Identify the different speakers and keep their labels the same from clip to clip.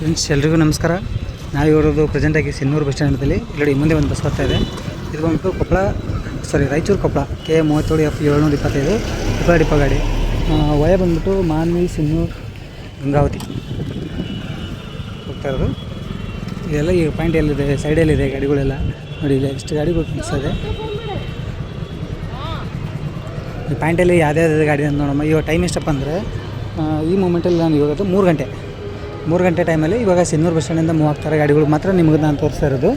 Speaker 1: Friends ಎಲ್ರಿಗೂ ನಮಸ್ಕಾರ. ನಾವು ಇರೋದು ಪ್ರೆಸೆಂಟಾಗಿ ಸಿನ್ನೂರು ಬಸ್ ಸ್ಟ್ಯಾಂಡಲ್ಲಿ ಇಲ್ಲಿ ಮುಂದೆ ಒಂದು ಬಸ್ ಬರ್ತಾ ಇದೆ. ಇದು ಬಂದು ಕೊಪ್ಪಳ ಸಾರಿ ರಾಯಚೂರು ಕೊಪ್ಪಳ, ಕೆ ಮೂವತ್ತೇಳು ಎಫ್ ಏಳ್ನೂರ ಇಪ್ಪತ್ತೈದು ಕೊಪ್ಪಳ ಡಿಪ ಗಾಡಿ ವಯ ಬಂದ್ಬಿಟ್ಟು ಮಾನ್ವಿ ಸಿನ್ನೂರು ಗಂಗಾವತಿ. ಹೋಗ್ತಾ ಇರೋದು. ಇದೆಲ್ಲ ಈ ಪಾಯಿಂಟ್ ಎಲ್ಲಿದೆ ಸೈಡಲ್ಲಿದೆ ಗಾಡಿಗಳೆಲ್ಲ. ನೋಡಿ ಇಲ್ಲ ಎಷ್ಟು ಗಾಡಿಗಳು ಇದೆ. ಈ ಪಾಯಿಂಟಲ್ಲಿ ಯಾವುದೇ ಗಾಡಿ ಅಂತ ನೋಡಮ್ಮ. ಇವಾಗ ಟೈಮ್ ಎಷ್ಟಪ್ಪ ಅಂದರೆ ಈ ಮೂಮೆಂಟಲ್ಲಿ ನಾನು ಇವಾಗ ಮೂರು ಗಂಟೆ. ಮೂರು ಗಂಟೆ ಟೈಮಲ್ಲಿ ಇವಾಗ ಸಿನ್ನೂರು ಬಸ್ ಸ್ಟ್ಯಾಂಡಿಂದ ಮೂವ್ ಆಗ್ತಾರೆ ಗಾಡಿಗಳು ಮಾತ್ರ ನಿಮಗೆ ನಾನು ತೋರಿಸ್ತಾ ಇರೋದು.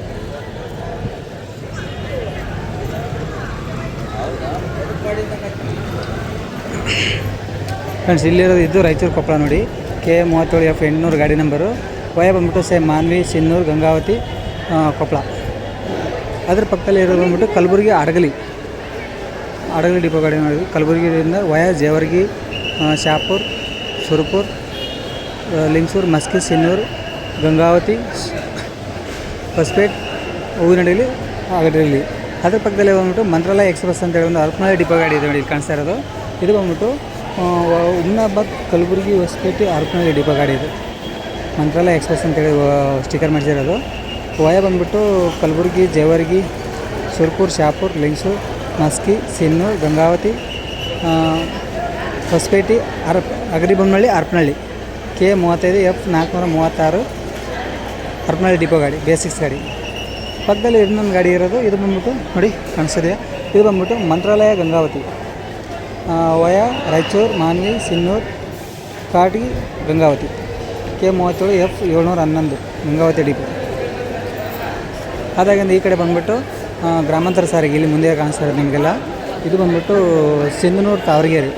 Speaker 1: ಫ್ರೆಂಡ್ಸ್, ಇಲ್ಲಿರೋದು ಇದು ರಾಯಚೂರು ಕೊಪ್ಪಳ ನೋಡಿ. ಕೆ ಮೂವತ್ತೇಳು ಎಫ್ ಎಂಟುನೂರು ಗಾಡಿ ನಂಬರು. ವಯ ಬಂದ್ಬಿಟ್ಟು ಸೇಮ್ ಮಾನ್ವಿ, ಸಿನ್ನೂರು, ಗಂಗಾವತಿ ಕೊಪ್ಪಳ. ಅದ್ರ ಪಕ್ಕದಲ್ಲಿ ಇರೋದು ಬಂದ್ಬಿಟ್ಟು ಕಲಬುರಗಿ, ಅಡಗಲಿ. ಅಡಗಲಿ ಡಿಪೋ ಗಾಡಿ ನೋಡಿದ್ವಿ ಕಲಬುರಗಿಯಿಂದ ವಯ, ಜೇವರ್ಗಿ ಶಾಪುರ್, ಸುರ್ಪುರ್ ಲಿಂಗಸೂರು ಮಸ್ಕಿ ಸಿನ್ನೂರು ಗಂಗಾವತಿ, ಹೊಸಪೇಟ್ ಹೂವಿನಡಿಲಿ ಆಗಡಿಯಲ್ಲಿ ಅದ್ರ ಪಕ್ಕದಲ್ಲಿ ಬಂದ್ಬಿಟ್ಟು ಮಂತ್ರಾಲಯ ಎಕ್ಸ್ಪ್ರೆಸ್ ಅಂತ ಹೇಳಿ ಒಂದು ಅಲ್ಪನಾಳಿ ಡಿಪೋ ಗಾಡಿ ಇದೆ ನೋಡಿ, ಇಲ್ಲಿ ಕಾಣಿಸ್ತಾ ಇರೋದು. ಇದು ಬಂದ್ಬಿಟ್ಟು ಉಮ್ನಾಬಾದ್, ಕಲಬುರಗಿ, ಹೊಸಪೇಟೆ, ಅಲ್ಪನಾಳಿ ಡಿಪೋ ಗಾಡಿ ಇದು. ಮಂತ್ರಾಲಯ ಎಕ್ಸ್ಪ್ರೆಸ್ ಅಂತೇಳಿ ಸ್ಟಿಕರ್ ಮಾಡಿಸಿರೋದು. ವಯ ಬಂದ್ಬಿಟ್ಟು ಕಲಬುರಗಿ, ಜೇವರ್ಗಿ, ಸುರ್ಪುರ್, ಶಾಪುರ್, ಲಿಂಗ್ಸೂರ್, ಮಸ್ಕಿ ಸಿನ್ನೂರು ಗಂಗಾವತಿ ಹೊಸ್ಪೇಟೆ, ಅರಪ್ ಅಗರಿಬೊಮ್ಮನಹಳ್ಳಿ ಹರಪನಹಳ್ಳಿ ಕೆ ಮೂವತ್ತೈದು, ಎಫ್ ನಾಲ್ಕುನೂರ ಮೂವತ್ತಾರು ಹರಪನಹಳ್ಳಿ ಡಿಪೋ ಗಾಡಿ, ಬೇಸಿಕ್ಸ್ ಗಾಡಿ. ಪಕ್ಕದಲ್ಲಿ ಇನ್ನೊಂದು ಗಾಡಿ ಇರೋದು, ಇದು ಬಂದ್ಬಿಟ್ಟು ನೋಡಿ ಕಾಣಿಸಿದೆಯಾ ಇದು ಬಂದ್ಬಿಟ್ಟು ಮಂತ್ರಾಲಯ ಗಂಗಾವತಿ. ವಯ ರಾಯಚೂರು, ಮಾನ್ವಿ, ಸಿನ್ನೂರು, ಕಾಟಿ, ಗಂಗಾವತಿ. ಕೆ ಮೂವತ್ತೇಳು, ಎಫ್ ಏಳ್ನೂರ ಹನ್ನೊಂದು, ಗಂಗಾವತಿ ಡಿಪೋ. ಅದಾಗಿಂದ ಈ ಕಡೆ ಬಂದ್ಬಿಟ್ಟು ಗ್ರಾಮಾಂತರ ಸಾರಿಗೆ, ಇಲ್ಲಿ ಮುಂದೆ ಕಾಣಿಸ್ತಾರೆ ನಿಮಗೆಲ್ಲ. ಇದು ಬಂದ್ಬಿಟ್ಟು ಸಿಂಧನೂರು ತಾವರಗೇರಿ.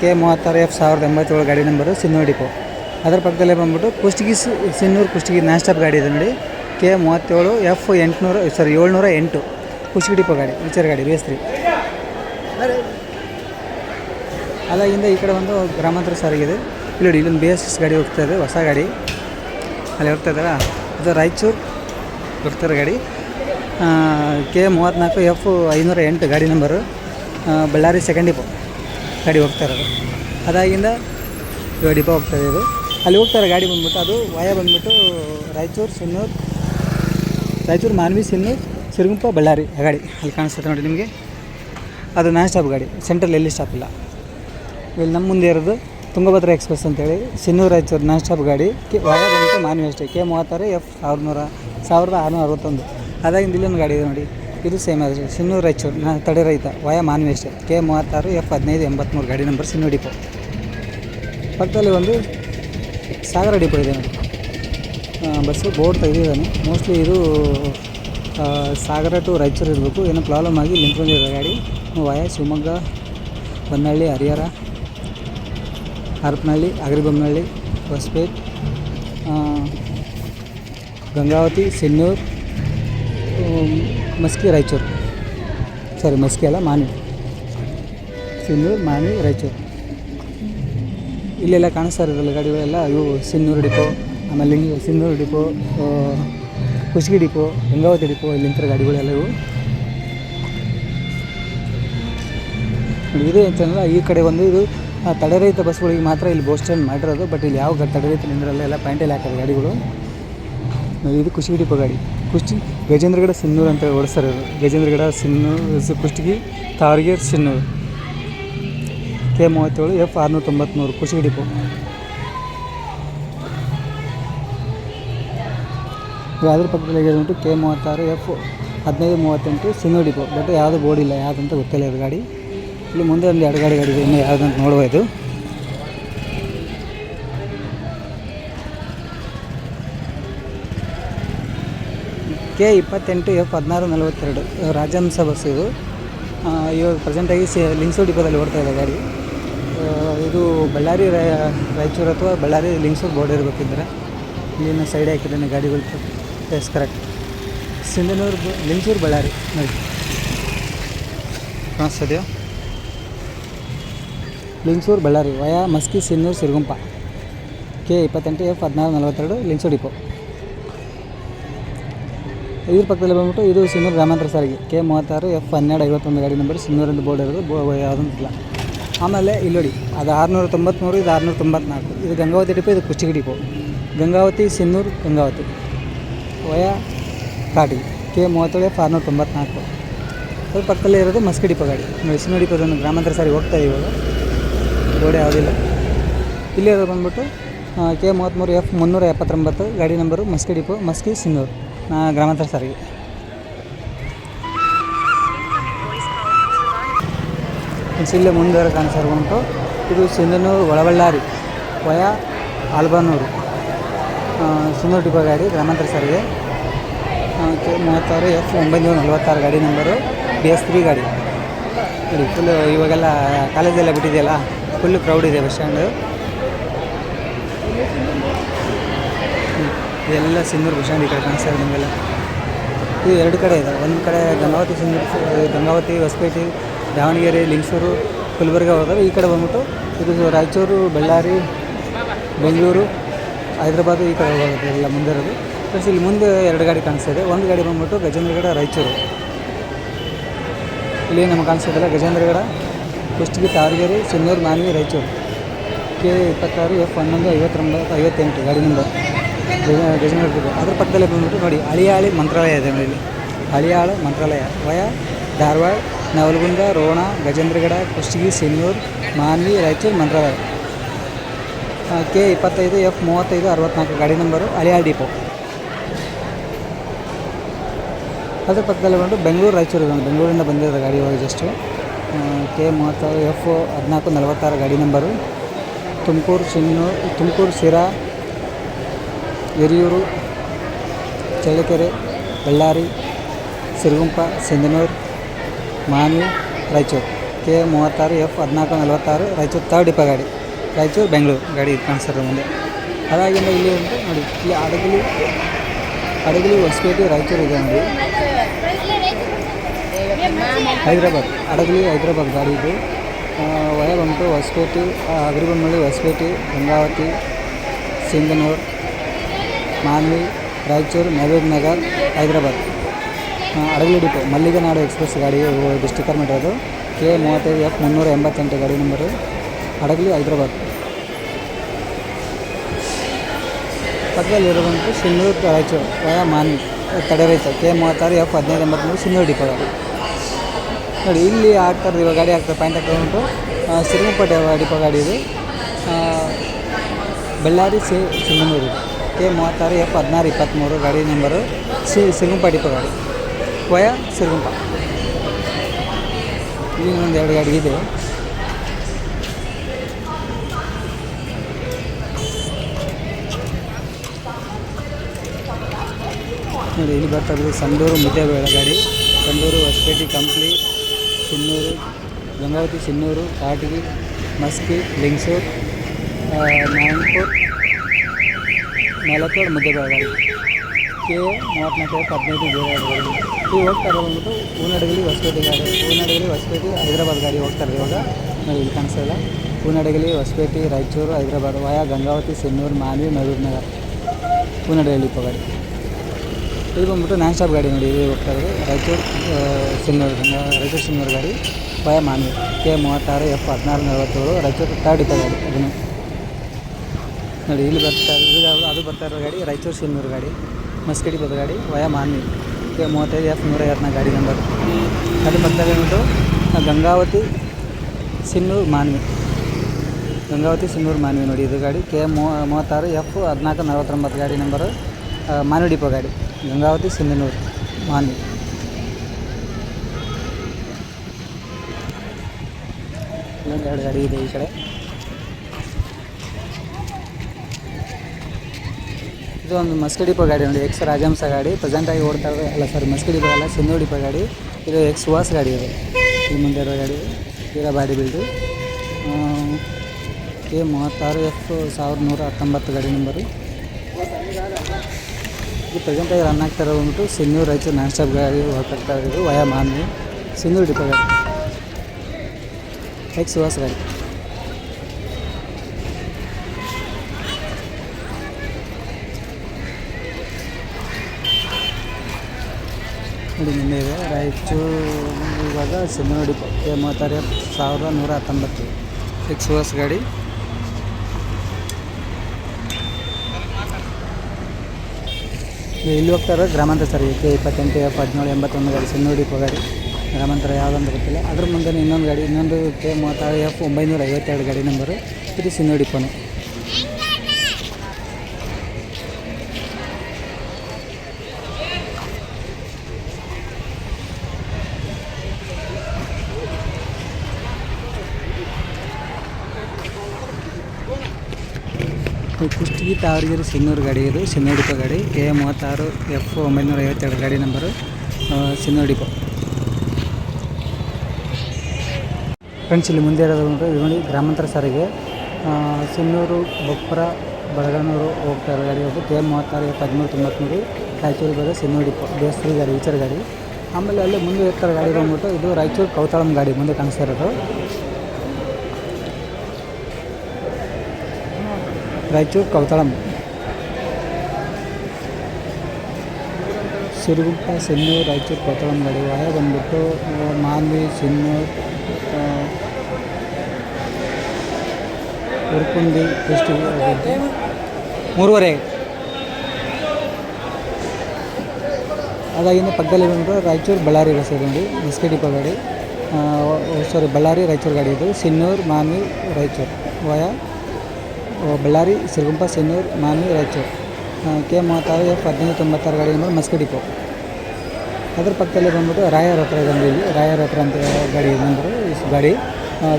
Speaker 1: ಕೆ ಮೂವತ್ತಾರು ಎಫ್ ಸಾವಿರದ ಎಂಬತ್ತೇಳು ಗಾಡಿ ನಂಬರು ಸಿನ್ನೂರು ಡಿಪೋ. ಅದರ ಪಕ್ಕದಲ್ಲೇ ಬಂದ್ಬಿಟ್ಟು ಕುಷ್ಟಗಿ ಸಿನ್ನೂರು ಕುಷ್ಟಗಿ ನಾನ್ ಸ್ಟಾಪ್ ಗಾಡಿ ಇದೆ ನೋಡಿ. ಕೆ ಮೂವತ್ತೇಳು ಎಫ್ ಎಂಟುನೂರು ಸಾರಿ ಏಳ್ನೂರ ಎಂಟು ಕುಷ್ಟಗಿ ಡಿಪೋ ಗಾಡಿ, ವಿಚಾರ ಗಾಡಿ ಬೇಸ್ತ್ರಿ ಅದಾಗಿಂದ ಈ ಕಡೆ ಒಂದು ಗ್ರಾಮಾಂತರ ಸಾರಿಗಿದೆ ಇಲ್ಲಿ ನೋಡಿ, ಇಲ್ಲೊಂದು ಬಿ ಎಸ್ ಎಸ್ ಗಾಡಿ ಹೋಗ್ತಾ ಇದೆ, ಹೊಸ ಗಾಡಿ. ಅಲ್ಲಿ ಹೋಗ್ತಾ ಇದ್ದಾರಾ? ಅದು ರಾಯಚೂರು ಹೋಗ್ತಾರೆ ಗಾಡಿ. ಕೆ ಮೂವತ್ತ್ನಾಲ್ಕು ಎಫ್ ಐನೂರ ಎಂಟು ಗಾಡಿ ನಂಬರು. ಬಳ್ಳಾರಿ ಸೆಕೆಂಡ್ ಡಿಪೋ ಗಾಡಿ ಹೋಗ್ತಾರೆ ಅದು ಅದಾಗಿಂದ ಇವಾಗ ಡಿಪೋ ಅದು ಇದೆ ಅಲ್ಲಿ ಹೋಗ್ತಾರೆ ಗಾಡಿ ಬಂದ್ಬಿಟ್ಟು, ಅದು ವಾಯ ಬಂದ್ಬಿಟ್ಟು ರಾಯಚೂರು, ಸಿನ್ನೂರು, ರಾಯಚೂರು, ಮಾನ್ವಿ, ಸಿನ್ನೂರು, ಸಿರುಗುಂಪ, ಬಳ್ಳಾರಿ ಆ ಗಾಡಿ ಅಲ್ಲಿ ಕಾಣಿಸ್ತದೆ ನೋಡಿ ನಿಮಗೆ. ಅದು ನಾನ್ ಸ್ಟಾಪ್ ಗಾಡಿ ಸೆಂಟ್ರಲ್ ಎಲ್ಲಿ ಸ್ಟಾಪ್ ಇಲ್ಲ. ಇಲ್ಲಿ ನಮ್ಮ ಮುಂದೆ ಇರೋದು ತುಂಗಭದ್ರಾ ಎಕ್ಸ್ಪ್ರೆಸ್ ಅಂತೇಳಿ, ಸಿನ್ನೂರು, ರಾಯಚೂರು ನಾನ್ ಸ್ಟಾಪ್ ಗಾಡಿ, ಕೆ ವಾಯ ಬಂತು ಮಾನ್ವಿ ಅಷ್ಟೇ, ಕೆ ಮೂವತ್ತಾರು, ಎಫ್ ಸಾವಿರದ ನೂರ ಸಾವಿರದ ಆರುನೂರ ಅರವತ್ತೊಂದು. ಅದಾಗಿಂದ ಇಲ್ಲೊಂದು ಗಾಡಿ ಇದೆ ನೋಡಿ. ಇದು ಸೇಮ್ ಅದು ಸಿನ್ನೂರು ರಾಯಚೂರು ನಾನು ತಡೆ ರೈತ ವಯ ಮಾನ್ವೇಶ್ ಕೆ ಮೂವತ್ತಾರು ಎಫ್ ಹದಿನೈದು ಎಂಬತ್ತ್ಮೂರು ಗಾಡಿ ನಂಬರ್ ಸಿನ್ನೂರು ಡಿಪೋ ಪಕ್ಕದಲ್ಲಿ ಒಂದು ಸಾಗರ ಡಿಪೋ ಇದೆ ನೋಡಿ. Bus board ತೆಗೆದಿದ್ದಾನೆ. ಮೋಸ್ಟ್ಲಿ ಇದು ಸಾಗರ ಟು ರಾಯಚೂರು ಇರಬೇಕು. ಏನೋ ಪ್ರಾಬ್ಲಮ್ ಆಗಿ ನಿಂತ್ಕೊಂಡಿರೋ ಗಾಡಿ. ವಯ, ಶಿವಮೊಗ್ಗ ಹೊನ್ನಳ್ಳಿ ಹರಿಹರ, ಹರಪನಹಳ್ಳಿ ಅಗ್ರಿಬೊಮ್ಮನಹಳ್ಳಿ ಹೊಸಪೇಟ್ ಗಂಗಾವತಿ ಸಿನ್ನೂರು ಮಸ್ಕಿ ರಾಯಚೂರು. ಸಾರಿ ಮಸ್ಕಿ ಅಲ್ಲ ಮಾನಿ. ಸಿನ್ನೂರು ಮಾನಿ ರಾಯಚೂರು. ಇಲ್ಲೆಲ್ಲ ಕಾಣಿಸ್ತಾ ಇರೋದಲ್ಲ ಗಾಡಿಗಳೆಲ್ಲ? ಇವು ಸಿನ್ನೂರು ಡಿಪೋ ಆಮೇಲೆ ಸಿನ್ನೂರು ಡಿಪೋ ಆ, ಕುಷ್ಟಗಿ ಡಿಪೋ ಗಂಗಾವತಿ ಡಿಪೋ ಇಲ್ಲಿ ನಿಂತಿರೋ ಗಾಡಿಗಳೆಲ್ಲ ಇವು. ಇದು ಅಂತಂದ್ರೆ ಈ ಕಡೆ ಒಂದು ಇದು ತಡೆರಹಿತ ಬಸ್ಗಳಿಗೆ ಮಾತ್ರ ಇಲ್ಲಿ ಬಸ್ ಸ್ಟ್ಯಾಂಡ್ ಮಾಡಿರೋದು ಬಟ್ ಇಲ್ಲಿ ಯಾವ ತಡೆರಹಿತ ನಿಂದ್ರಲ್ಲ ಎಲ್ಲ ಪ್ಯಾಂಟಲ್ಲಿ ಹಾಕೋದು ಗಾಡಿಗಳು. ಇದು ಕುಷ್ಟಗಿ ಡಿಪೋ ಗಾಡಿ. ಕುಷ್ಟಿ ಗಜೇಂದ್ರಗಡ ಸಿನ್ನೂರು ಅಂತ ಓಡಿಸ್ತಾರೆ. ಇದು ಗಜೇಂದ್ರಗಡ ಸಿನ್ನೂರು ಕುಷ್ಟಗಿ ತಾವರಿಗೆ ಸಿನ್ನೂರು. ಕೆ ಮೂವತ್ತೇಳು ಎಫ್ ಆರುನೂರ ತೊಂಬತ್ತ್ಮೂರು ಕುಷ್ಟಗಿ ಡಿಪೋ. ಯಾವುದ್ರ ಪಕ್ಕದಲ್ಲಿ ಉಂಟು ಕೆ ಮೂವತ್ತಾರು ಎಫ್ ಹದಿನೈದು ಮೂವತ್ತೆಂಟು ಸಿನ್ನೂರು ಡಿಪೋ. ಬಟ್ ಯಾವುದು ಬೋರ್ಡ್ ಇಲ್ಲ ಯಾವುದಂತ ಗೊತ್ತಿಲ್ಲ ಇದು ಗಾಡಿ. ಇಲ್ಲಿ ಮುಂದೆ ಒಂದು ಎರಡು ಗಾಡಿ ಗಾಡಿ ಇದೆ, ಇನ್ನೂ ಯಾವುದಂತ ನೋಡ್ಬೋದು ಕೆ ಇಪ್ಪತ್ತೆಂಟು, ಎಫ್ ಹದಿನಾರು, ನಲವತ್ತೆರಡು. ರಾಜಹಂಸ ಬಸ್ ಇದು ಇವಾಗ ಪ್ರೆಸೆಂಟಾಗಿ ಸಿ ಲಿಂಗ್ಸೂರು ಡಿಪೋದಲ್ಲಿ ಓಡ್ತಾ ಇದೆ ಗಾಡಿ. ಇದು ಬಳ್ಳಾರಿ ರಾಯ- ರಾಯಚೂರು ಅಥವಾ ಬಳ್ಳಾರಿ ಲಿಂಗ್ಸೂರು ಬೋರ್ಡ್ ಇರಬೇಕಿದ್ರೆ ಇಲ್ಲಿನ ಸೈಡ್ ಹಾಕಿದ್ದಾನೆ ಗಾಡಿಗಳು. Yes correct Sindhanur Lingsur Ballari. ನೋಡಿ. ಕಾಣಿಸ್ತದೆಯೋ? ಲಿಂಗ್ಸೂರು ಬಳ್ಳಾರಿ, ವಯಾ ಮಸ್ಕಿ ಸಿಂಧೂರು ಸಿರುಗುಂಪ. ಕೆ ಇಪ್ಪತ್ತೆಂಟು, ಎಫ್ ಹದಿನಾರು, ನಲವತ್ತೆರಡು ಲಿಂಗ್ಸೂರು ಡಿಪೋ ಇದ್ರ ಪಕ್ಕದಲ್ಲಿ ಬಂದ್ಬಿಟ್ಟು ಇದು ಸಿನ್ನೂರು ಗ್ರಾಮಾಂತರ ಸಾರಿಗೆ. ಕೆ ಮೂವತ್ತಾರು, ಎಫ್ ಹನ್ನೆರಡು ಐವತ್ತೊಂದು ಗಾಡಿ ನಂಬರ್ ಸಿನ್ನೂರಿಂದ ಬೋರ್ಡ್ ಇರೋದು ಬೋ ಯಾವುದೂ ಇಲ್ಲ. ಆಮೇಲೆ ಇಲ್ಲಿ ನೋಡಿ, ಅದು ಆರುನೂರ ತೊಂಬತ್ತ್ಮೂರು ಇದು ಆರುನೂರ ತೊಂಬತ್ನಾಲ್ಕು. ಇದು ಗಂಗಾವತಿ ಡಿಪೋ, ಇದು ಕುಷ್ಟಗಿ ಡಿಪೋ. ಗಂಗಾವತಿ ಸಿನ್ನೂರು ಗಂಗಾವತಿ. ವಯ ಕಾಟಿ. ಕೆ ಮೂವತ್ತೇಳು, ಎಫ್ ಆರುನೂರ ತೊಂಬತ್ನಾಲ್ಕು. ಅದ್ರ ಪಕ್ಕದಲ್ಲೇ ಇರೋದು ಮಸ್ಕಿ ಡಿಪೋ ಗಾಡಿ. ನೋಡಿ ಸಿನ್ನೂರು ಡಿಪೋ ಇದೊಂದು ಗ್ರಾಮಾಂತರ ಸಾರಿಗೆ ಹೋಗ್ತಾ ಇವಾಗ. ಗೋಡೆ ಯಾವುದಿಲ್ಲ ಇಲ್ಲೇ. ಇರೋದು ಬಂದ್ಬಿಟ್ಟು ಕೆ ಮೂವತ್ತ್ಮೂರು ಎಫ್ ಮುನ್ನೂರ ಎಪ್ಪತ್ತೊಂಬತ್ತು, ಗಾಡಿ ನಂಬರು ಮಸ್ಕಿ ಡಿಪೋ, ಮಸ್ಕಿ ಸಿನ್ನೂರು ಗ್ರಾಮಾಂತರ ಸಾರಿಗೆ ಇಲ್ಲೇ ಮುಂದೆ ಕಾಣಿಸೋದು ಉಂಟು ಇದು ಸಿಂಧನೂರು ಒಳಬಳ್ಳಾರಿ ವಯ ಆಲ್ಬನೂರು. ಸುಂದರ ಡಿಪೋ ಗಾಡಿ ಗ್ರಾಮಾಂತರ ಸಾರಿಗೆ ಮೂವತ್ತಾರು ಎಫ್ ಒಂಬೈನೂರ ನಲ್ವತ್ತಾರು ಗಾಡಿ ನಂಬರು ಬಿ ಎಸ್ ತ್ರೀ ಗಾಡಿ. ನೋಡಿ ಫುಲ್ಲು ಇವಾಗೆಲ್ಲ ಕಾಲೇಜೆಲ್ಲ ಬಿಟ್ಟಿದೆಯಲ್ಲ ಫುಲ್ಲು ಕ್ರೌಡ್ ಇದೆ ಬಸ್ ಸ್ಟ್ಯಾಂಡು ಇದೆಲ್ಲ ಸಿಂಧೂರು ಈ ಕಡೆ ಕಾಣಿಸ್ತಾ ಇದೆ ನಿಮಗೆಲ್ಲ. ಇದು ಎರಡು ಕಡೆ ಇದೆ. ಒಂದು ಕಡೆ ಗಂಗಾವತಿ ಸಿಂಧೂರು ಗಂಗಾವತಿ, ಹೊಸಪೇಟೆ, ದಾವಣಗೆರೆ, ಲಿಂಗಸೂರು ಗುಲ್ಬರ್ಗ ಹೋದಾಗ ಈ ಕಡೆ ಬಂದ್ಬಿಟ್ಟು ಇದು ರಾಯಚೂರು, ಬಳ್ಳಾರಿ, ಬೆಂಗಳೂರು, ಹೈದ್ರಾಬಾದು ಈ ಕಡೆ ಹೋಗೋದು ಎಲ್ಲ ಮುಂದೆ ಇರೋದು. ಪ್ಲಸ್ ಇಲ್ಲಿ ಮುಂದೆ ಎರಡು ಗಾಡಿ ಕಾಣಿಸ್ತಾ ಇದೆ. ಒಂದು ಗಾಡಿ ಬಂದ್ಬಿಟ್ಟು ಗಜೇಂದ್ರಗಡ, ರಾಯಚೂರು. ಇಲ್ಲಿ ನಮಗೆ ಇದೆಲ್ಲ ಗಜೇಂದ್ರಗಡ, ಕುಷ್ಟಗಿ ತಾವರೆಗೆರೆ ಸಿನ್ನೂರು, ಮಾನವಿ, ರಾಯಚೂರು. ಕೆ ಇಪ್ಪತ್ತಾರು ಎಫ್ ಹನ್ನೊಂದು, ಐವತ್ತೊಂಬತ್ತು, ಐವತ್ತೆಂಟು ಗಾಡಿ ನಂಬರ್. ಗಜೇಂದ್ರಗಡ ಅದ್ರ ಪಕ್ಕದಲ್ಲೇ ಬಂದ್ಬಿಟ್ಟು ನೋಡಿ ಅಳಿಯಾಳಿ ಮಂತ್ರಾಲಯ ಇದೆ ನೋಡಿ ಇಲ್ಲಿ. ಮಂತ್ರಾಲಯ. ವಯ, ಧಾರವಾಡ, ನವಲಗುಂದ, ರೋಣ, ಗಜೇಂದ್ರಗಡ, ಕುಷ್ಟಗಿ ಸಿನ್ನೂರು ಮಾನ್ವಿ, ರಾಯಚೂರು, ಮಂತ್ರಾಲಯ. ಕೆ ಇಪ್ಪತ್ತೈದು, ಎಫ್ ಮೂವತ್ತೈದು, ಅರವತ್ನಾಲ್ಕು ಗಾಡಿ ನಂಬರು ಅಳಿಯಾಳ್ ಡಿಪೋ. ಅದ್ರ ಪಕ್ಕದಲ್ಲಿ ಬಂದು ಬೆಂಗಳೂರು, ರಾಯಚೂರು ಇದೆ ಬೆಂಗಳೂರಿಂದ ಬಂದಿರೋದು ಗಾಡಿ ಇವಾಗ ಜಸ್ಟು ಕೆ ಮೂವತ್ತಾರು, ಎಫ್ ಹದಿನಾಲ್ಕು ನಲವತ್ತಾರು ಗಾಡಿ ನಂಬರು. ತುಮಕೂರು ಸಿನ್ನೂರು ತುಮಕೂರು ಸಿರಾ ಹಿರಿಯೂರು ಚಳ್ಳಕೆರೆ ಬಳ್ಳಾರಿ ಸಿರುಗುಂಪ ಸಿಂಧನೂರು ಮಾನ್ವಿ ರಾಯಚೂರು ಕೆ ಮೂವತ್ತಾರು ಎಫ್ ಹದಿನಾಲ್ಕು ನಲವತ್ತಾರು ರಾಯಚೂರು ತರ್ಡ್ ಡಿಪ ಗಾಡಿ ರಾಯಚೂರು ಬೆಂಗಳೂರು ಗಾಡಿ ಕಾಣಿಸ್ತಾರೆ ಮುಂದೆ ಅದಾಗಿಂದ ಇಲ್ಲಿ ಉಂಟು ನೋಡಿ ಇಲ್ಲಿ ಅಡಗಲಿ ಅಡಗಲಿ ಹೊಸಪೇಟೆ ರಾಯಚೂರು ಇದೆ ನೋಡಿ ಹೈದ್ರಾಬಾದ್ ಅಡಗಲಿ ಹೈದ್ರಾಬಾದ್ ಗಾಡಿ ಇದು ಆ, ವಯ ಬಂತು ಹೊಸಪೇಟೆ ಅಗ್ರಿಬೊಮ್ಮಳ್ಳಿ ಹೊಸಪೇಟೆ ಗಂಗಾವತಿ ಸಿಂಧನೂರು ಮಾನ್ವಿ ರಾಯಚೂರು ಮೆಹಬೂಬ್ ನಗರ್ ಹೈದ್ರಾಬಾದ್. ಅಡಗಲಿ ಡಿಪೋ ಮಲ್ಲಿಗೆನಾಡು ಎಕ್ಸ್ಪ್ರೆಸ್ ಗಾಡಿ ಡಿಸ್ಟಿಕ್ ಕರ್ಮಟ್ ಅದು ಕೆ ಮೂವತ್ತೈದು ಎಫ್ ಮುನ್ನೂರ ಎಂಬತ್ತೆಂಟು ಗಾಡಿ ನಂಬರು. ಹಡಗಲಿ ಹೈದ್ರಾಬಾದ್. ಪಕ್ಕದಲ್ಲಿ ಬಂದು ಸಿಂಧೂರು ರಾಯಚೂರು ವಯ ಮಾನ್ವಿ ರೈತ ಕೆ ಮೂವತ್ತಾರು ಎಫ್ ಹದಿನೈದು ಎಂಬತ್ತ್ಮೂರು ಸಿಂಧೂರು ಡಿಪೋ ನೋಡಿ ಇಲ್ಲಿ ಆಗ್ತಾರೆ ಇವಾಗ ಗಾಡಿ ಆಗ್ತಾರೆ ಪಾಯಿಂಟ್ ಆಗ್ತಾ ಉಂಟು. ಆ, ಸಿರುಗುಪ್ಪಟ್ಟೆ ಡಿಪೋ ಗಾಡಿ ಇದು. ಬಳ್ಳಾರಿ ಸಿ ಸಿಂಗನೂರು ಕೆ ಮೂವತ್ತಾರು, ಎಫ್ ಹದಿನಾರು ಇಪ್ಪತ್ತ್ಮೂರು ಗಾಡಿ ನಂಬರು, ಸಿ ಸಿರುಗುಂಪ ಡಿಪೋ ಗಾಡಿ. ವಯ ಸಿಗುಂಪ. ಇನ್ನೊಂದು ಎರಡು ಗಾಡಿ ಇದೆ. ನೋಡಿ, ಇಲ್ಲಿ ಬರ್ತಾ ಇರೋದು ಸಂಡೂರು ಮುದ್ದೇಬೇಳ ಗಾಡಿ. ಸಂಡೂರು ಹೊಸಪೇಟೆ, ಕಂಪ್ಲಿ, ಚಿನ್ನೂರು, ಗಂಗಾವತಿ, ಚಿನ್ನೂರು, ಕಾಟಗಿ, ಮಸ್ಕಿ, ಲಿಂಗ್ಸೂರು ನಾರಾಯಣಪುರ್. ಮುದ್ದೇಬೇಳ ಗಾಡಿ ಕೆ ಮೂವತ್ತ್ನಾಲ್ಕು ಹದಿನೈದು, ಬೇರೆ ಗಾಡಿ ಈಗ ಹೋಗ್ತಾರೆ ಬಂದ್ಬಿಟ್ಟು ಹೂನಡಗಲಿ, ಹೊಸಪೇಟೆ ಗಾಡಿ. ಹೂನಡಗಲಿ, ಹೊಸಪೇಟೆ, ಹೈದರಾಬಾದ್ ಗಾಡಿ ಹೋಗ್ತಾರೆ ಇವಾಗ. ನಾವು ಇಲ್ಲಿ ಕಾಣಿಸ್ತಾ ಹೂನಡಗಲಿ, ಹೊಸಪೇಟೆ, ರಾಯಚೂರು, ಹೈದರಾಬಾದ್, ವಯಾ, ಗಂಗಾವತಿ, ಸಿನ್ನೂರು, ಮಾನ್ವಿ ಮಹಬೂಬ್ ನಗರ. ಹೂನಡಗಲಿ ಇಪ್ಪ ಗಾಡಿ. ಇದು ಬಂದ್ಬಿಟ್ಟು ನಾನ್ ಸ್ಟಾಪ್ ಗಾಡಿ ನೋಡಿ ಹೋಗ್ತಾರೆ ರಾಯಚೂರು ಸಿನ್ನೂರು ರಾಯಚೂರು, ಸಿನ್ನೂರು ಗಾಡಿ. ವಯಾ, ಮಾನ್ವಿ. ಕೆ ಮೂವತ್ತಾರು, ಎಫ್ ಹದಿನಾರು, ನಲವತ್ತೇಳು, ರಾಯಚೂರು ತರ್ಡ್ ಇತ್ತ ಗಾಡಿ. ಅದನ್ನು ನೋಡಿ, ಇಲ್ಲಿ ಬರ್ತಾ ಯಾವ್ದು- ಅದು ಬರ್ತಾ ಇರೋ ಗಾಡಿ, ರಾಯಚೂರು ಸಿನ್ನೂರು ಗಾಡಿ, ಮಸ್ಕಡಿ ಬದ ಗಾಡಿ, ವಯ ಮಾನ್ವಿ. ಕೆ ಮೂವತ್ತೈದು ಎಫ್ ನೂರ ಐವತ್ನಾಲ್ಕು ಗಾಡಿ ನಂಬರ್ ಅದು ಬರ್ತಾ ಇರೋದು ಗಂಗಾವತಿ ಸಿನ್ನೂರು ಮಾನ್ವಿ. ಗಂಗಾವತಿ ಸಿನ್ನೂರು ಮಾನ್ವಿ ನೋಡಿ ಇದು ಗಾಡಿ. ಕೆ ಮೂವತ್ತಾರು ಎಫ್ ಹದಿನಾಲ್ಕು ನಲವತ್ತೊಂಬತ್ತು ಗಾಡಿ ನಂಬರು ಮಾನ್ವಿ ಡಿಪೋ ಗಾಡಿ. ಗಂಗಾವತಿ ಸಿಂಧನೂರು ಮಾನ್ವಿ. ಇನ್ನೊಂದು ಎರಡು ಗಾಡಿ ಇದೆ ಈ ಕಡೆ. ಇದು ಒಂದು ಮಸ್ಕಿ ಡಿಪೋ ಗಾಡಿ ನೋಡಿ ಎಕ್ಸ್ ರಾಜಹಂಸ ಗಾಡಿ. ಪ್ರೆಸೆಂಟಾಗಿ ಓಡ್ತಾ ಇರೋದು ಅಲ್ಲ ಸರ್, ಮಸ್ಕಿ ಡಿಪೋ ಅಲ್ಲ ಸಿಂಧೂರು ಡಿಪೋ ಗಾಡಿ. ಇದು ಎಕ್ಸ್ ವಾಸ್ ಗಾಡಿ ಇದೆ. ಈ ಮುಂದೆ ಇರೋ ಗಾಡಿ ಹೀರಾ ಬಾಡಿ ಬಿಲ್ಡು ಕೆ ಮೂವತ್ತಾರು ಎಫ್ ಸಾವಿರದ ನೂರ ಹತ್ತೊಂಬತ್ತು ಗಾಡಿ ನಂಬರು ಇದು ಪ್ರೆಸೆಂಟಾಗಿ ರನ್ ಆಗ್ತಾ ಇರೋದು ಬಂದ್ಬಿಟ್ಟು ಸಿನ್ನೂರು ರಾಯಚೂರು ನಾನ್ ಸ್ಟಾಪ್ ಗಾಡಿ ಹೋಗ್ತಾ ಇರೋದು ವಯ ಮಾನ್ವಿ. ಸಿನ್ನೂರು ಡಿಪೋ ಗಾಡಿ. ಎಕ್ಸ್ ವಾಸ್ ಗಾಡಿ. ನೋಡಿ ನಿನ್ನೆ ಇದೆ. ರಾಯಚೂರು ಇವಾಗ ಕೆ ಮೂವತ್ತಾರು ಸಾವಿರದ ನೂರ ಹತ್ತೊಂಬತ್ತು. ಎಕ್ಸ್ ವರ್ಸ್ ಗಾಡಿ. ಇಲ್ಲಿ ಹೋಗ್ತಾರೆ ಗ್ರಾಮಾಂತರ ಸರ್ ಕೆ ಇಪ್ಪತ್ತೆಂಟು ಎಫ್ ಹದಿನೇಳು, ಎಂಬತ್ತೊಂದು ಗಾಡಿ ಸಿನ್ನೂರು ಡಿಪೋ ಗಾಡಿ. ಗ್ರಾಮಾಂತರ ಯಾವುದಂತ ಗೊತ್ತಿಲ್ಲ. ಅದ್ರ ಮುಂದೆ ಇನ್ನೊಂದು ಗಾಡಿ, ಇನ್ನೊಂದು ಕೆ ಮೂವತ್ತಾರು ಎಫ್ ಒಂಬೈನೂರ ಐವತ್ತೆರಡು ಗಾಡಿ ನಂಬರು ಇದು ಸಿನ್ನೂರು ಕುಷ್ಟಗಿ ತಾವರಗಿರಿ ಸಿನ್ನೂರು ಗಾಡಿ ಇದು, ಸಿನ್ನೂರು ಡಿಪೋ ಗಾಡಿ ಕೆ ಮೂವತ್ತಾರು ಎಫ್ ಒಂಬೈನೂರ ಐವತ್ತೆರಡು ಗಾಡಿ ನಂಬರು ಸಿನ್ನೂರು ಡಿಪೋ. ಫ್ರೆಂಡ್ಸ್, ಇಲ್ಲಿ ಮುಂದೆ ಇರೋದು ನೋಡಿ ಗ್ರಾಮಾಂತರ ಸಾರಿಗೆ. ಸಿನ್ನೂರು ಬೊಪ್ಪರ ಬಳಗನೂರು ಹೋಗ್ತಾ ಇರೋ ಗಾಡಿ ಹೋಗಿ ಕೆ ಮೂವತ್ತಾರು ಎಫ್ ಹದಿಮೂರು ತೊಂಬತ್ತ್ಮೂರು ರಾಯಚೂರು ಬರೋ ಸಿನ್ನೂರು ಡಿಪೋ ದೇವಸ್ಥಾನ ಗಾಡಿ ಈಚರ್ ಗಾಡಿ. ಆಮೇಲೆ ಅಲ್ಲಿ ಮುಂದೆ ಇರ್ತಾರೆ ಗಾಡಿ ಬಂದ್ಬಿಟ್ಟು ಇದು ರಾಯಚೂರು ಕೌತಾಳಮ್ ಗಾಡಿ ಮುಂದೆ ಕಾಣಿಸ್ತಾ ಇರೋದು. ರಾಯಚೂರು ಕೌತಾಳಂ ಸಿರುಗುಪ್ಪ, ಸಿನ್ನೂರು, ರಾಯಚೂರು ಕೌತಾಳಂ ಗಾಡಿ ವಾಯ ಬಂದ್ಬಿಟ್ಟು ಮಾನ್ವಿ, ಸಿನ್ನೂರು ಕುಷ್ಟಗಿ ಹೋಗುತ್ತೆ ಮೂರುವರೆ ಅದಾಗಿಂದ ಪಕ್ಕದಲ್ಲಿ ಬಂದು ರಾಯಚೂರು, ಬಳ್ಳಾರಿ ಬಸ್ ಇದೆ ನೋಡಿ ಎಸ್ ಕೆ ಡಿಪ ಗಾಡಿ. ಸಾರಿ ಬಳ್ಳಾರಿ, ರಾಯಚೂರು ಗಾಡಿ ಇದು. ಸಿನ್ನೂರು, ಮಾನ್ವಿ, ರಾಯಚೂರು ವಾಯ ಬಳ್ಳಾರಿ, ಸಿರುಗುಂಪ, ಸೆನ್ನೂರು, ಮಾನ್ವಿ, ರಾಯಚೂರು. ಕೆ ಮೂವತ್ತಾರು, ಎಫ್ ಹದಿನೈದು, ತೊಂಬತ್ತಾರು ಗಾಡಿ ನಂಬರ್ ಮಸ್ಕಿ ಡಿಪೋ. ಅದ್ರ ಪಕ್ಕದಲ್ಲಿ ಬಂದ್ಬಿಟ್ಟು ರಾಯರ ಹತ್ರ ಇದೆ ಇಲ್ಲಿ. ರಾಯರ ಹತ್ರ ಅಂತ ಗಾಡಿ ನಂಬರು ಗಾಡಿ.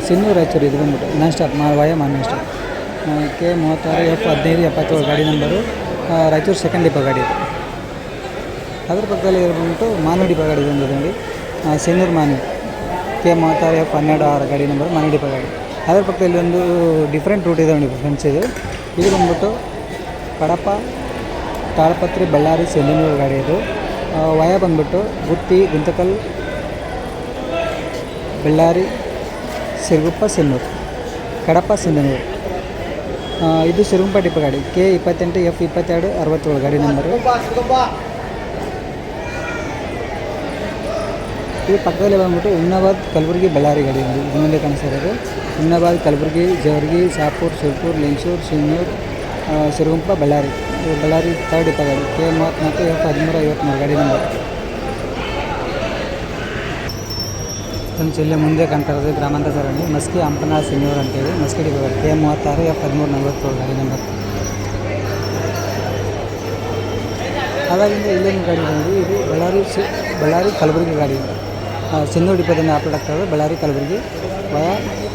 Speaker 1: ಸಿನ್ನೂರು, ರಾಯಚೂರು ಇದು ಬಂದ್ಬಿಟ್ಟು. ನಾನ್ ಸ್ಟಾಪ್ ಮಾ ವಾಯ ಮಾನ್ ಸ್ಟಾಪ್ ಕೆ ಮೂವತ್ತಾರು, ಎಫ್ ಹದಿನೈದು, ಎಪ್ಪತ್ತೇಳು ಗಾಡಿ ನಂಬರು. ರಾಯಚೂರು ಸೆಕೆಂಡ್ ಡಿಪೋ ಗಾಡಿ ಇದೆ. ಅದ್ರ ಪಕ್ಕದಲ್ಲಿ ಬಂದ್ಬಿಟ್ಟು ಮಾನ್ವಿ ಡಿಪೋ ಗಾಡಿ ಬಂದಿದೆ ನೋಡಿ ಸಿನ್ನೂರು, ಮಾನ್ವಿ. ಕೆ ಮೂವತ್ತಾರು, ಎಫ್ ಹನ್ನೆರಡು, ಆರು ಗಾಡಿ ನಂಬರ್ ಮಾನ್ವಿ ಡಿಪೋ ಗಾಡಿ. ಅದ್ರ ಪಕ್ಕದಲ್ಲಿ ಒಂದು ಡಿಫ್ರೆಂಟ್ ರೂಟ್ ಇದೆ ನೋಡಿ ಫ್ರೆಂಡ್ಸ್ ಇದು. ಇದು ಬಂದ್ಬಿಟ್ಟು ಕಡಪ, ತಾಳಪತ್ರಿ, ಬಳ್ಳಾರಿ ಸೆಂಜನೂರು ಗಾಡಿ ಇದು. ವಯ ಬಂದ್ಬಿಟ್ಟು ಗುತ್ತಿ, ಗುಂತಕಲ್, ಬಳ್ಳಾರಿ, ಸಿರುಗುಪ್ಪ, ಸಿನ್ನೂರು. ಕಡಪ ಸಿಂಧನೂರು ಇದು ಸಿರುಗುಂಪ ಟಿಪ್ಪ ಗಾಡಿ. ಕೆ ಇಪ್ಪತ್ತೆಂಟು ಎಫ್ ಇಪ್ಪತ್ತೆರಡು, ಅರವತ್ತೇಳು ಗಾಡಿ ನಂಬರು ಈ ಪಕ್ಕದಲ್ಲಿ ಬಂದ್ಬಿಟ್ಟು ಉನ್ನಾಬಾದ್ ಕಲಬುರಗಿ, ಬಳ್ಳಾರಿ ಗಾಡಿ ಇದೆ ಇದು ಮುಂದೆ ಕಾಣಿಸ್ತಾ ಇರೋದು. ಹುಮ್ನಾಬಾದ್ ಕಲಬುರಗಿ ಜವರ್ಗಿ ಶಾಪುರ್ ಸುರ್ಪುರ್ ಲಿಂಗಸೂರು ಆ, ಸಿರುಗುಂಪ ಬಳ್ಳಾರಿ. ಬಳ್ಳಾರಿ ಥರ್ಡ್ ಗಾಡಿ ಕೆ ಮೂವತ್ತ್ನಾಲ್ಕು ಎಫ್ ಹದಿಮೂರು ಐವತ್ತ್ಮೂರು ಗಾಡಿ ನಂಬರ್ ನಮ್ಮ ಜಿಲ್ಲೆ ಮುಂದೆ ಕಾಣ್ತಾ ಇರೋದು ಗ್ರಾಮಾಂತರ ಸರಣಿ ಮಸ್ಕಿ ಹಂಪನ ಸಿನ್ನೂರು ಅಂತೇಳಿ. ಮಸ್ಕಿ ಡಿಪೋ ಗಾಡಿ ಕೆ ಮೂವತ್ತಾರು ಎಫ್ ಹದಿಮೂರು ನಲ್ವತ್ತೇಳು ಗಾಡಿ ನಂಬರ್ ಅದಾಗಿಂದ ಇಲ್ಲೊಂದು ಗಾಡಿ ಬಂದು ಇದು ಬಳ್ಳಾರಿ ಸಿ ಬಳ್ಳಾರಿ ಕಲಬುರಗಿ ಗಾಡಿ. ಸಿನ್ನೂರು ಡಿಪೋದಿಂದ ಆಪರೇಟ್ ಆಗ್ತದೆ Ballari Kalaburagi, via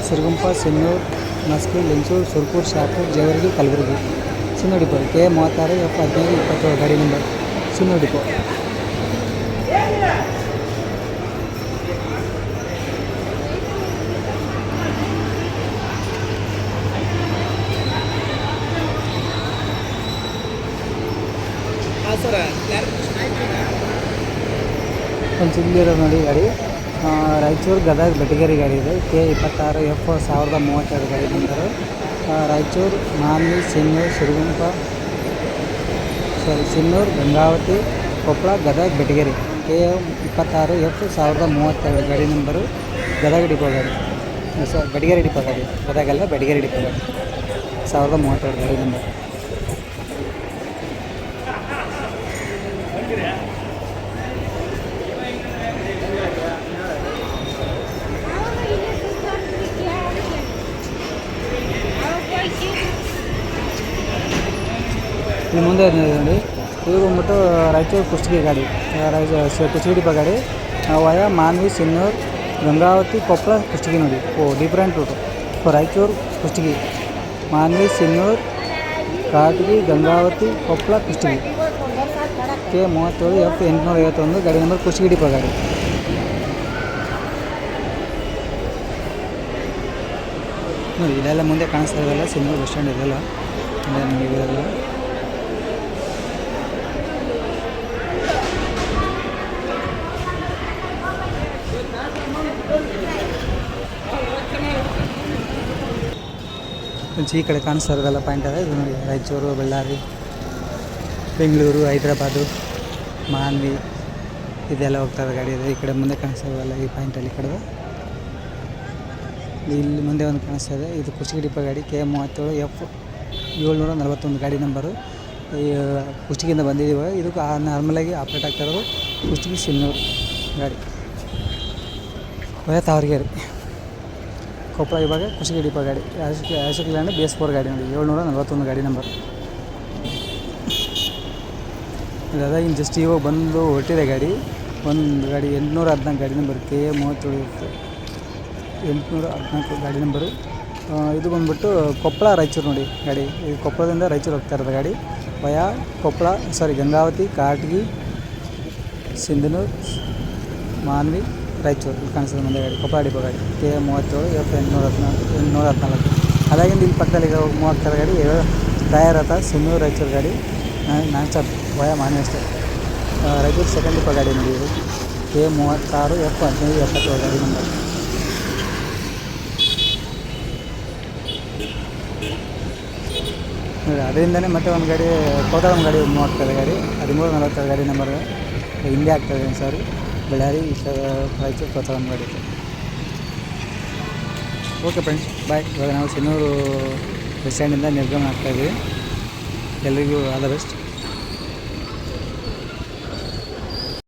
Speaker 1: Siruguppa Sinnur Maski ಲಿಂಚೂರ್ Surpur Shahapur Jevargi, Kalaburagi. Sinnur depot, K ಮೂವತ್ತಾರು ಎಫ್ ಹದಿನೈದು ಇಪ್ಪತ್ತೇಳು, ಗಾಡಿ ನಂಬರ್ ಸಿನ್ನೂರು ಡಿಪೋ. ಒಂದು ಸಿಗ್ಲಿರೋ ನೋಡಿ ಗಾಡಿ. ರಾಯಚೂರು ಗದಗ ಬೆಟಗೇರಿ ಗಾಡಿ ಇದೆ. ಕೆ ಇಪ್ಪತ್ತಾರು ಎಫ್ ಸಾವಿರದ ಮೂವತ್ತೆರಡು ಗಾಡಿ ಆ, ರಾಯಚೂರು ಮಾನ್ಲಿ ಸಿನ್ನೂರು ಸಿರುಗುಂಪ ಸಾರಿ ಸಿನ್ನೂರು ಗಂಗಾವತಿ ಕೊಪ್ಪಳ ಗದಗ ಬೆಟಗೇರಿ. ಕೆ ಇಪ್ಪತ್ತಾರು ಎಫ್ ಸಾವಿರದ ಮೂವತ್ತೆರಡು ಗಾಡಿ ನಂಬರು ಗದಗ ಡಿಪೋ ಗಾಡಿ. ಸರ್ ಬೆಟಗೇರಿ ಡಿಪೋ ಗಾಡಿ. ಗದಗಲ್ಲ ಬೆಟಗೇರಿ ಡಿಪೋ ಗಾಡಿ. ಸಾವಿರದ ಮೂವತ್ತೆರಡು ಗಾಡಿ ನಂಬರ್. ಇಲ್ಲಿ ಮುಂದೆ ಇದೆ ನೋಡಿ. ಇದು ಬಂದ್ಬಿಟ್ಟು ರಾಯಚೂರು ಕುಷ್ಟಗಿ ಗಾಡಿ ಕುಷ್ಟಗಿ ಡಿಪೋ ಗಾಡಿ. ವಯ, ಮಾನ್ವಿ, ಸಿನ್ನೂರ್, ಗಂಗಾವತಿ ಕೊಪ್ಪಳ ಕುಷ್ಟಗಿ ನೋಡಿ. ಓ different route Raichur, Kushtagi. Manvi, Sinnur, Karatagi, Gangavathi Koppal Kushtagi. K, ಮೂವತ್ತೇಳು ಎಫ್ ಎಂಟುನೂರ ಐವತ್ತೊಂದು, ಗಾಡಿ ನಂಬರ್ ಕುಷ್ಟಗಿ ಡಿಪ ಗಾಡಿ. ನೋಡಿ ಇದೆಲ್ಲ ಮುಂದೆ ಕಾಣಿಸ್ತಾ ಇದೆಲ್ಲ ಸಿನ್ನೂರು ಬಸ್ ಸ್ಟ್ಯಾಂಡ್ ಇದೆಲ್ಲ. ಅಂದರೆ ನಿಮಗೆ ಇದೆಲ್ಲ ಈ ಕಡೆ ಕಾಣಿಸ್ತಾ ಪಾಯಿಂಟ್ ಅದ. ಇದು ನೋಡಿ, ರಾಯಚೂರು, ಬಳ್ಳಾರಿ, ಬೆಂಗಳೂರು, ಹೈದ್ರಾಬಾದು, ಮಾನ್ವಿ, ಇದೆಲ್ಲ ಹೋಗ್ತಾ ಇದೆ ಗಾಡಿ ಇದೆ. ಈ ಕಡೆ ಮುಂದೆ ಕಾಣಿಸ್ತಾ ಈ ಪಾಯಿಂಟಲ್ಲಿ ಈ ಕಡೆ ಇಲ್ಲಿ ಮುಂದೆ ಒಂದು ಕಾಣಿಸ್ತಾ ಇದೆ. ಇದು ಕುಷ್ಟಗಿ ಡಿಪೋ ಗಾಡಿ, ಕೆ ಮೂವತ್ತೇಳು, ಎಫ್ ಏಳ್ನೂರ ನಲವತ್ತೊಂದು ಗಾಡಿ ನಂಬರು ಕುಷ್ಟಗಿಯಿಂದ ಬಂದಿದ್ದೀವಿ ಇದು ನಾರ್ಮಲಾಗಿ ಆಪ್ರೇಟ್ ಆಗ್ತಾ ಇರೋದು ಕುಷ್ಟಗಿ ಸಿನ್ನೂರು ಗಾಡಿ. ವಯ ತಾವರಿಗೆರೆ ಕೊಪ್ಪಳ ಇವಾಗ ಕುಸಿಗೆ ಡಿಪೋ ಗಾಡಿ Ashok Leyland B S four ಗಾಡಿ ನೋಡಿ, ಏಳ್ನೂರ ನಲ್ವತ್ತೊಂದು ಗಾಡಿ ನಂಬರ್ ಅದ ಇನ್ನು ಜಸ್ಟ್ ಇವಾಗ ಬಂದು ಹೊರಟಿದೆ ಗಾಡಿ. ಒಂದು ಗಾಡಿ ಎಂಟುನೂರ ಹದಿನಾಲ್ಕು ಗಾಡಿ ನಂಬರ್ ಕೆ ಎ ಮೂವತ್ತೇಳು ಎಂಟುನೂರ ಹದಿನಾಲ್ಕು ಗಾಡಿ ನಂಬರು ಇದು ಬಂದ್ಬಿಟ್ಟು ಕೊಪ್ಪಳ ರಾಯಚೂರು ನೋಡಿ ಗಾಡಿ. ಈ ಕೊಪ್ಪಳದಿಂದ ರಾಯಚೂರು ಹೋಗ್ತಾ ಇರೋದು ಗಾಡಿ. ವಯ ಕೊಪ್ಪಳ ಸಾರಿ ಗಂಗಾವತಿ, ಕಾಟಗಿ, ಸಿಂಧನೂರು, ಮಾನ್ವಿ. ರಾಯಚೂರು ಇಲ್ಲಿ ಕಾಣಿಸ್ತದೆ ಮುಂದೆ ಗಾಡಿ. ಕೊಪ್ಪಳ ಡಿಪೋ ಗಾಡಿ. ಕೆ ಎ ಮೂವತ್ತೇಳು ಎಫ್ ಎಂಟುನೂರ ಹದಿನಾಲ್ಕು ಎಂಟುನೂರ ಹದಿನಾಲ್ಕು. ಅದಾಗಿಂದ ಇಲ್ಲಿ ಪಕ್ಕದಲ್ಲಿ ಈಗ ಮೂವತ್ತರ ಗಾಡಿ ಟಯರ್ ಹತ್ತ ಸಿನ್ನೂರು ರಾಯಚೂರು ಗಾಡಿ. Non stop. ಭಯ ಮಾನ್ಯ ಅಷ್ಟೇ. ಆ, ರಾಯಚೂರು ಸೆಕೆಂಡ್ ಡಿಪೋ ಗಾಡಿ ನೋಡಿ ಇದು. ಕೆ ಮೂವತ್ತಾರು ಎಫ್ ಹದಿನೈದು ಎಪ್ಪತ್ತೇಳು ಗಾಡಿ ನಂಬರ್ ಅದರಿಂದನೇ ಮತ್ತೆ ಒಂದು ಗಾಡಿ ಕೋತಾಳಂ ಗಾಡಿ ಮೂವತ್ತರ ಗಾಡಿ ಹದಿಮೂರು ನಲವತ್ತರ ಗಾಡಿ ನಂಬರ್ ಹಿಂದೆ ಆಗ್ತದೆ ಸಾರಿ ಬಳ್ಳಾರಿ ಕಡೆ ರಾಯಚೂರು ಕೋತಾಳಂ ಗಾಡಿ ಓಕೆ ಫ್ರೆಂಡ್ಸ್ ಬಾಯ್ ಇವಾಗ ನಾವು ಸಿನ್ನೂರು ಬಸ್ ಸ್ಟ್ಯಾಂಡಿಂದ ನಿರ್ಗಮನ ಆಗ್ತಾಯಿದ್ದೀವಿ ಎಲ್ರಿಗೂ ಆಲ್ ದ ಬೆಸ್ಟ್